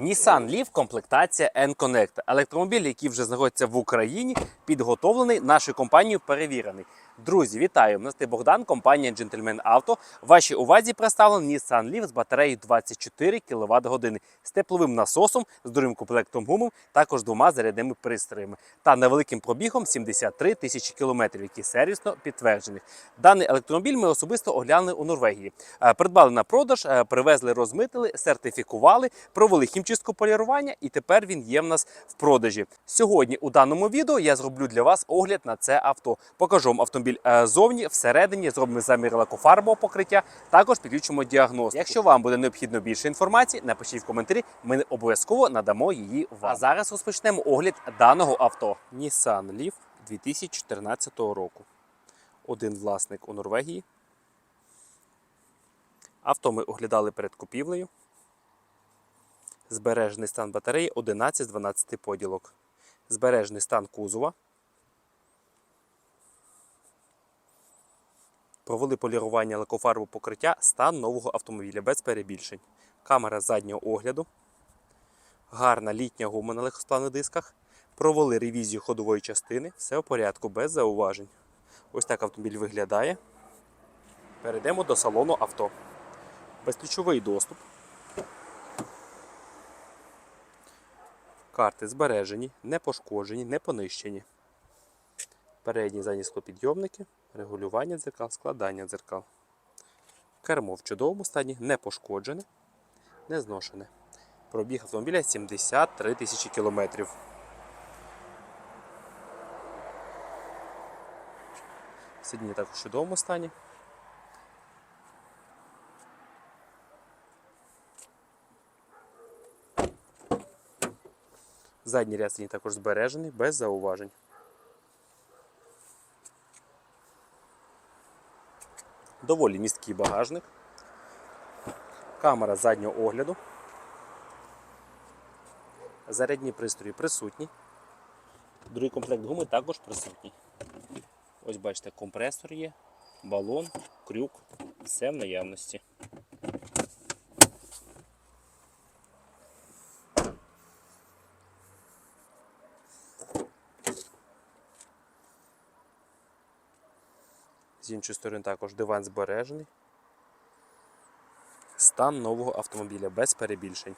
Nissan Leaf комплектація N-Connect. Електромобіль, який вже знаходиться в Україні, підготовлений нашою компанією, перевірений. Друзі, вітаю! Мене звати Богдан, компанія Gentleman Auto. Вашій увазі представлений Nissan Leaf з батареєю 24 кВт години з тепловим насосом, з другим комплектом гумом, також двома зарядними пристроями та невеликим пробігом 73 тисячі кілометрів, які сервісно підтверджені. Даний електромобіль ми особисто оглянули у Норвегії. Е, Придбали на продаж, е, привезли, розмитили, сертифікували, провели хімчистку полірування, і тепер він є в нас в продажі. Сьогодні у даному відео я зроблю для вас огляд на це авто. Покажу вам автомобіль е, зовні, всередині, зробимо замір лакофарбового покриття, також підключимо діагностику. Якщо вам буде необхідно більше інформації, напишіть в коментарі, ми обов'язково надамо її вам. А зараз розпочнемо огляд даного авто. Nissan Leaf 2014 року. Один власник у Норвегії. Авто ми оглядали перед купівлею. Збережений стан батареї 11 з 12 поділок. Збережений стан кузова. Провели полірування лакофарбу покриття стан нового автомобіля без перебільшень. Камера заднього огляду. Гарна літня гума на легкосплавних дисках. Провели ревізію ходової частини. Все в порядку, без зауважень. Ось так автомобіль виглядає. Перейдемо до салону авто. Безключовий доступ. Карти збережені, не пошкоджені, не понищені. Передні задні склопідйомники, регулювання дзеркал, складання дзеркал. Кермо в чудовому стані, не пошкоджене, не зношене. Пробіг автомобіля 73 тисячі кілометрів. Сидіння також в чудовому стані. Задній ряд сидінь також збережений, без зауважень. Доволі місткий багажник. Камера заднього огляду. Зарядні пристрої присутні. Другий комплект гуми також присутній. Ось бачите, компресор є, балон, крюк, все в наявності. З іншої сторони також диван збережений. Стан нового автомобіля без перебільшень.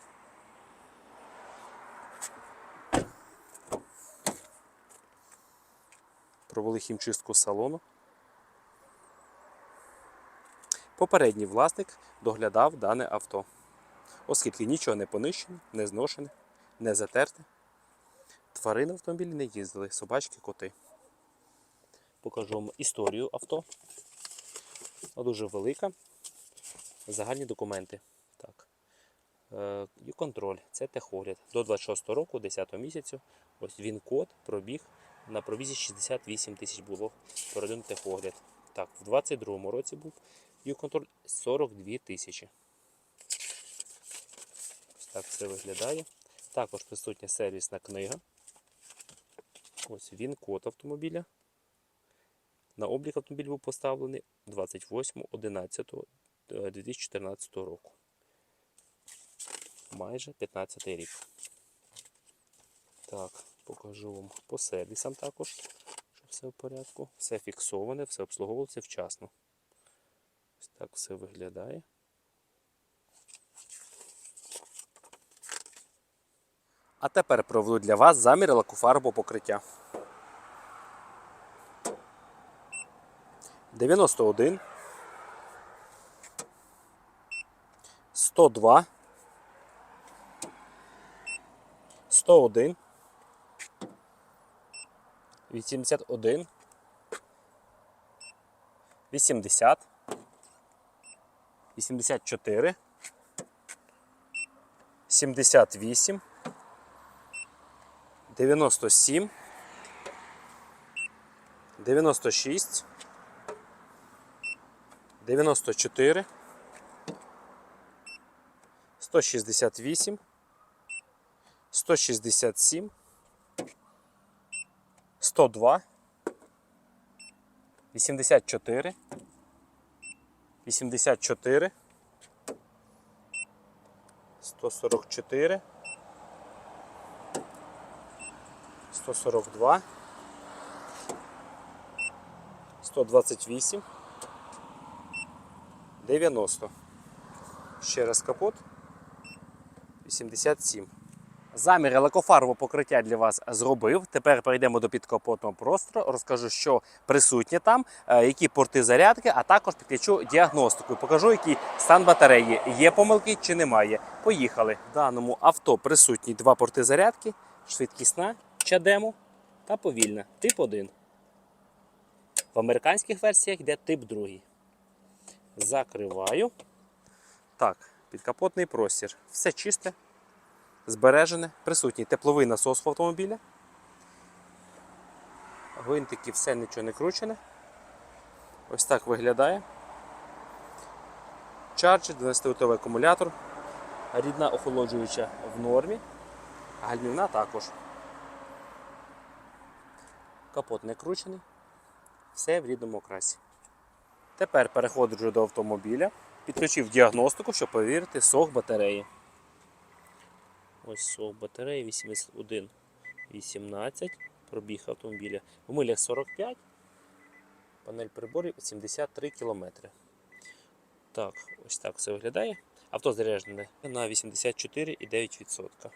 Провели хімчистку салону. Попередній власник доглядав дане авто, оскільки нічого не понищене, не зношене, не затерте. Тварини в автомобілі не їздили, собачки, коти. Покажу вам історію авто. Дуже велика. Загальні документи. Так. Е, І контроль. Це техогляд. До 26 року, 10 місяцю. Ось він код, пробіг. На пробізі 68 тисяч було переданий техогляд. Так, в 22 році був Юконтроль 42 тисячі. Ось так все виглядає. Також присутня сервісна книга. Ось він код автомобіля. На облік автомобіль був поставлений 28.11.2014 року. Майже 15 рік. Так, покажу вам по сервісам також, щоб все в порядку. Все фіксоване, все обслуговувалося вчасно. Ось так все виглядає. А тепер проведу для вас замір лакофарбового покриття. 91, 102, 101, 81, 80, 84, 78, 97, 96, 94, 168, 167, 102, 84, 84, 144, 142, 128, 90. Ще раз капот. 87. Замір лакофарбового покриття для вас зробив. Тепер перейдемо до підкапотного простору. Розкажу, що присутнє там, е, які порти зарядки, а також підключу діагностику. Покажу, який стан батареї. Є помилки чи немає. Поїхали. В даному авто присутні два порти зарядки: швидкісна, чадему та повільна. Тип 1. В американських версіях йде тип 2. Закриваю. Так, підкапотний простір. Все чисте збережене, присутній тепловий насос в автомобілі. Гвинтики все нічого не кручене. Ось так виглядає. Чарджер, 12-вольтовий акумулятор. Рідна охолоджуюча в нормі. Гальмівна також. Капот не кручений. Все в рідному окрасі. Тепер переходжу до автомобіля. Підключив діагностику, щоб перевірити сох батареї. Ось сок батареї 81 18. Пробіг автомобіля. В милях 45. Панель приборів 73 км. Так, ось так все виглядає. Авто заряджене на 84,9%.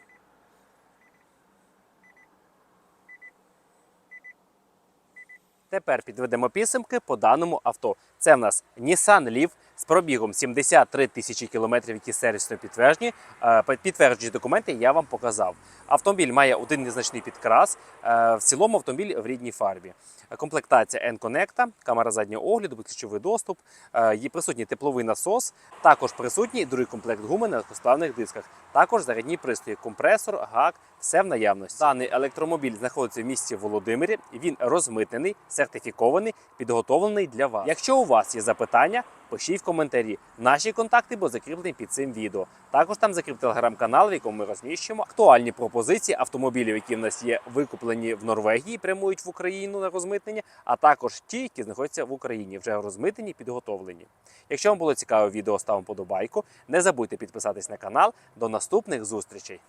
Тепер підведемо підсумки по даному авто. Це в нас Nissan Leaf з пробігом 73 тисячі кілометрів, які сервісно підтверджені. Е, Підтверджуючі документи я вам показав. Автомобіль має один незначний підкрас. Е, В цілому автомобіль в рідній фарбі. Комплектація N-Connect, камера заднього огляду, безключовий доступ, е, є присутній тепловий насос, також присутній другий комплект гуми на легкосплавних дисках, також зарядні пристрої, компресор, гак, все в наявності. Даний електромобіль знаходиться в місті Володимирі. Він розмитнений, сертифікований, підготовлений для вас. Якщо у вас є запитання, пишіть в коментарі. Наші контакти будуть закріплені під цим відео. Також там закріп телеграм-канал, в якому ми розміщуємо актуальні пропозиції автомобілів, які в нас є викуплені в Норвегії, прямують в Україну на розмитнення, а також ті, які знаходяться в Україні, вже розмитнені, підготовлені. Якщо вам було цікаве відео, ставимо подобайку. Не забудьте підписатись на канал. До наступних зустрічей!